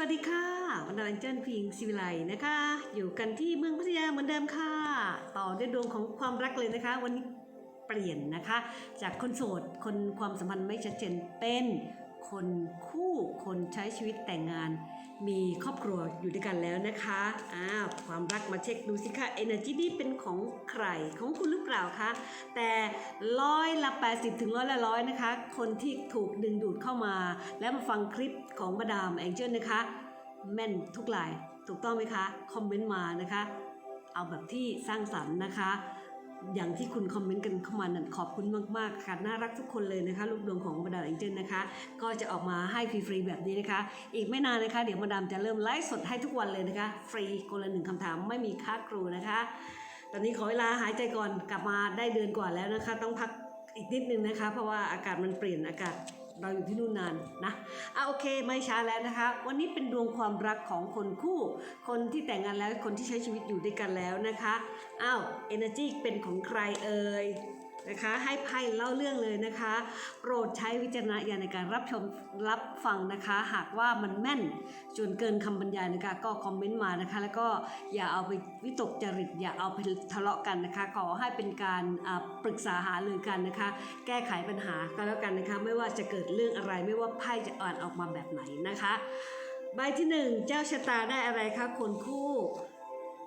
สวัสดีค่ะวันดาลันเจิ้นพิงศิวิไลนะคะ อยู่กันที่เมืองพัทยาเหมือนเดิมค่ะ ต่อด้วยดวงของความรักเลยนะคะ วันนี้เปลี่ยนนะคะ จากคนโสดคนความสัมพันธ์ไม่ชัดเจนเป็นคนคู่คนใช้ชีวิตแต่งงาน มีครอบครัวอยู่ด้วยกันแล้วนะคะอ้าวความรักมาเช็คดูสิคะ energy นี้เป็นของใครของคุณหรือเปล่าคะ แต่ร้อยละ 80 ถึงร้อยละร้อยนะคะ คนที่ถูกดึงดูดเข้ามา แล้วมาฟังคลิปของมาดามแองเจิลนะคะ แม่นทุกราย ถูกต้องไหมคะ คอมเมนต์มานะคะ เอาแบบที่สร้างสรรค์นะคะ อย่างที่คุณคอมเมนต์กันเข้ามานั่นขอบคุณมากๆค่ะน่ารักทุกคนเลยนะคะ ลูกดวงของมาดามอิงเจนนะคะ ก็จะออกมาให้ฟรีๆแบบนี้นะคะ อีกไม่นานนะคะ เดี๋ยวมาดามจะเริ่มไลฟ์สดให้ทุกวันเลยนะคะ ฟรีคนละหนึ่งคำถามไม่มีค่าครูนะคะ ตอนนี้ขอเวลาหายใจก่อนกลับมาได้เดือนกว่าแล้วนะคะ ต้องพักอีกนิดนึงนะคะ เพราะว่าอากาศมันเปลี่ยนอากาศ เราอยู่ที่นู่นนานนะอะโอเคไม่ช้าแล้วนะคะ วันนี้เป็นดวงความรักของคนคู่ คนที่แต่งงานแล้วคนที่ใช้ชีวิตอยู่ด้วยกันแล้วนะคะอ้าว energy เป็นของใครเอ่ย นะคะ ให้ไพ่เล่าเรื่องเลยนะคะ โปรดใช้วิจารณญาณในการรับชมรับฟังนะคะ หากว่ามันแม่นจนเกินคำบรรยายนะคะก็คอมเมนต์มานะคะ แล้วก็อย่าเอาไปวิตกจริตอย่าเอาไปทะเลาะกันนะคะ ขอให้เป็นการปรึกษาหารือกันนะคะ แก้ไขปัญหาก็แล้วกันนะคะ ไม่ว่าจะเกิดเรื่องอะไรไม่ว่าไพ่จะอ่านออกมาแบบไหนนะคะใบที่หนึ่งเจ้าชะตาได้อะไรคะคนคู่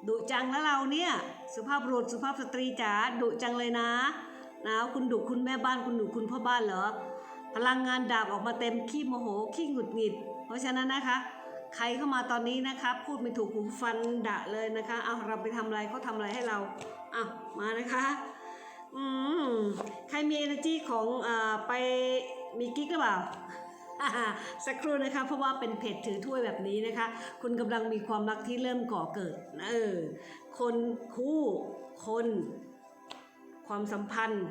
ดุจังแล้วเราเนี่ย สุภาพบุรุษสุภาพสตรีจ๋าดุจังเลยนะ นะคุณดุคุณแม่บ้านคุณดุคุณพ่อบ้านเหรอพลังงานดาบออกมาเต็มขี้โมโหขี้หงุดหงิด เพราะฉะนั้นนะคะ ใครเข้ามาตอนนี้นะคะ พูดไม่ถูกหูฟันดะเลยนะคะเอาเราไปทำอะไรเขาทำอะไรให้เราอะมานะคะอืมใครมี energy ของอ่าไปมีกิ๊กหรือเปล่าสักครู่นะคะเพราะว่าเป็นเพจถือถ้วยแบบนี้นะคะ คุณกำลังมีความรักที่เริ่มก่อเกิดเออคนคู่คน ความสัมพันธ์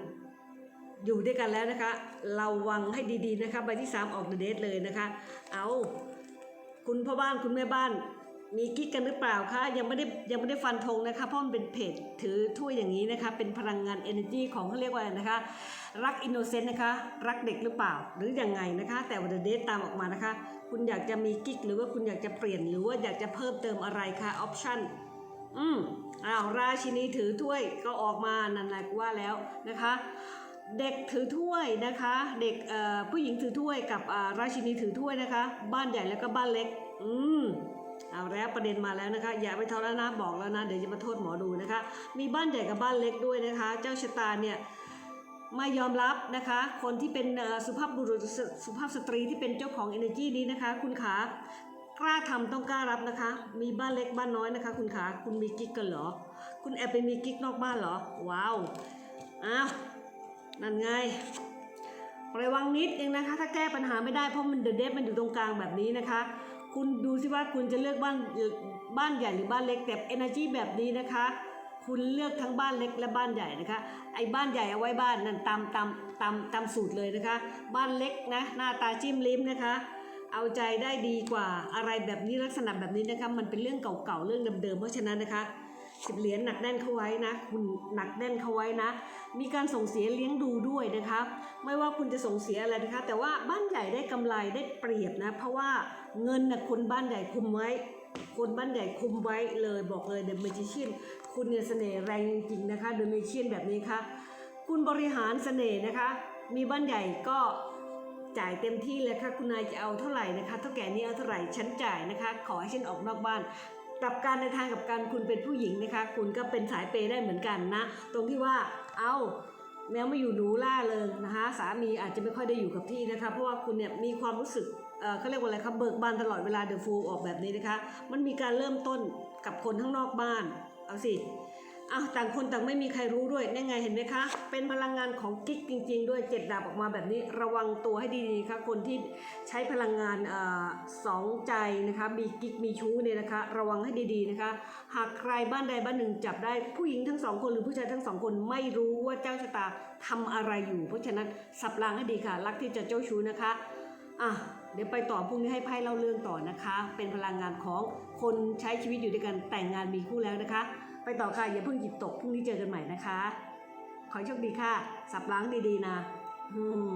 อยู่ด้วยกันแล้วนะคะ เราวังให้ดีๆนะคะใบที่ 3 ออกเดเดทเลยนะคะ เอาคุณพ่อบ้านคุณแม่บ้าน มีกิ๊กกันหรือเปล่าคะยังไม่ได้ยังไม่ได้ฟันธงนะคะเพราะมันเป็นเพจถือถ้วยอย่างนี้นะคะ เป็นพลังงาน energy ของเขาเรียกว่านะคะ รักอินโนเซนต์นะคะ รักเด็กหรือเปล่าหรือยังไงนะคะ แต่วันเดทตามออกมานะคะ คุณอยากจะมีกิ๊กหรือว่าคุณอยากจะเปลี่ยนหรือว่าอยากจะเพิ่มเติมอะไรคะออปชั่น อืมอ้าวราชินีถือถ้วยก็ออกมานั่นแหละว่าแล้วนะคะ เด็กถือถ้วยนะคะ เด็กผู้หญิงถือถ้วยกับราชินีถือถ้วยนะคะ บ้านใหญ่แล้วก็บ้านเล็ก อืมเอาแล้วประเด็นมาแล้วนะคะ อย่าไปทอแล้วนะบอกแล้วนะเดี๋ยวจะมาโทษหมอดูนะคะ มีบ้านใหญ่กับบ้านเล็กด้วยนะคะ เจ้าชะตาเนี่ยไม่ยอมรับนะคะ คนที่เป็นสุภาพบุรุษสุภาพสตรีที่เป็นเจ้าของ energy นี้นะคะ คุณขา กล้าทำต้องกล้ารับนะคะ มีบ้านเล็กบ้านน้อยนะคะ คุณขาคุณมีกิ๊กกันเหรอ คุณแอบไปมีกิ๊กนอกบ้านเหรอ ว้าว อ้าว นั่นไง ระวังนิดนึงนะคะ ถ้าแก้ปัญหาไม่ได้เพราะมันเดอะเดฟมันอยู่ตรงกลางแบบนี้นะคะ คุณดูสิว่าคุณจะเลือกบ้านบ้านใหญ่หรือบ้านเล็กแต่ energy แบบนี้นะคะ คุณเลือกทั้งบ้านเล็กและบ้านใหญ่นะคะ ไอ้บ้านใหญ่เอาไว้บ้านนั่นตามตามตามตามสูตรเลยนะคะ บ้านเล็กนะหน้าตาจิ้มลิ้มนะคะ เอาใจได้ดีกว่าอะไรแบบนี้ลักษณะแบบนี้นะคะมันเป็นเรื่องเก่าๆเรื่องเดิมๆเพราะฉะนั้นนะคะสิบเหรียญหนักแน่นเข้าไว้นะ คุณหนักแน่นเข้าไว้นะ มีการส่งเสียเลี้ยงดูด้วยนะคะ ไม่ว่าคุณจะส่งเสียอะไรนะคะ แต่ว่าบ้านใหญ่ได้กำไรได้เปรียบนะ เพราะว่าเงินนะคนบ้านใหญ่คุมไว้ คนบ้านใหญ่คุมไว้เลยบอกเลยเดอะเมจิเชียนคุณเนี่ยเสน่ห์แรงจริงๆนะคะเดอะเมจิเชียนแบบนี้ค่ะคุณบริหารเสน่ห์นะคะ มีบ้านใหญ่ก็ จ่ายเต็มที่เลยค่ะคุณนายจะเอาเท่าไหร่นะคะเท่าแก่นี้เอาเท่าไหร่ฉันจ่ายนะคะ ขอให้ฉันออกนอกบ้านกลับการในทางกับการคุณเป็นผู้หญิงนะคะ คุณก็เป็นสายเปย์ได้เหมือนกันนะ ตรงที่ว่าเอาแมวไม่อยู่หนูล่าเลยนะคะสามีอาจจะไม่ค่อยได้อยู่กับที่นะคะ เพราะว่าคุณเนี่ยมีความรู้สึกเออเขาเรียกว่าอะไรครับเบิกบานตลอดเวลาเดอะฟูออกแบบนี้นะคะ มันมีการเริ่มต้นกับคนข้างนอกบ้าน เอาสิ อ้าวต่างคนต่างไม่มีใครรู้ด้วยนี่ไงเห็นไหมคะ เป็นพลังงานของกิ๊กจริง ๆ ด้วยเจ็ดดาบออกมาแบบนี้ระวังตัวให้ดีๆค่ะคนที่ใช้พลังงานอสองใจนะคะมีกิ๊กมีชู้เนี่ยนะคะ ระวังให้ดีๆนะคะ หากใครบ้านใดบ้านหนึ่งจับได้ผู้หญิงทั้งสองคนหรือผู้ชายทั้งสองคนไม่รู้ว่าเจ้าชะตาทำอะไรอยู่ เพราะฉะนั้นสับรางให้ดีค่ะ รักที่จะเจ้าชู้นะคะอะเดี๋ยวไปต่อพรุ่งนี้ให้ไพ่เล่าเรื่องต่อนะคะ เป็นพลังงานของคนใช้ชีวิตอยู่ด้วยกันแต่งงานมีคู่แล้วนะคะ ไปต่อค่ะอย่าเพิ่งหยิบตกพรุ่งนี้เจอกันใหม่นะคะ ขอโชคดีค่ะ สับล้างดีๆนะ อืม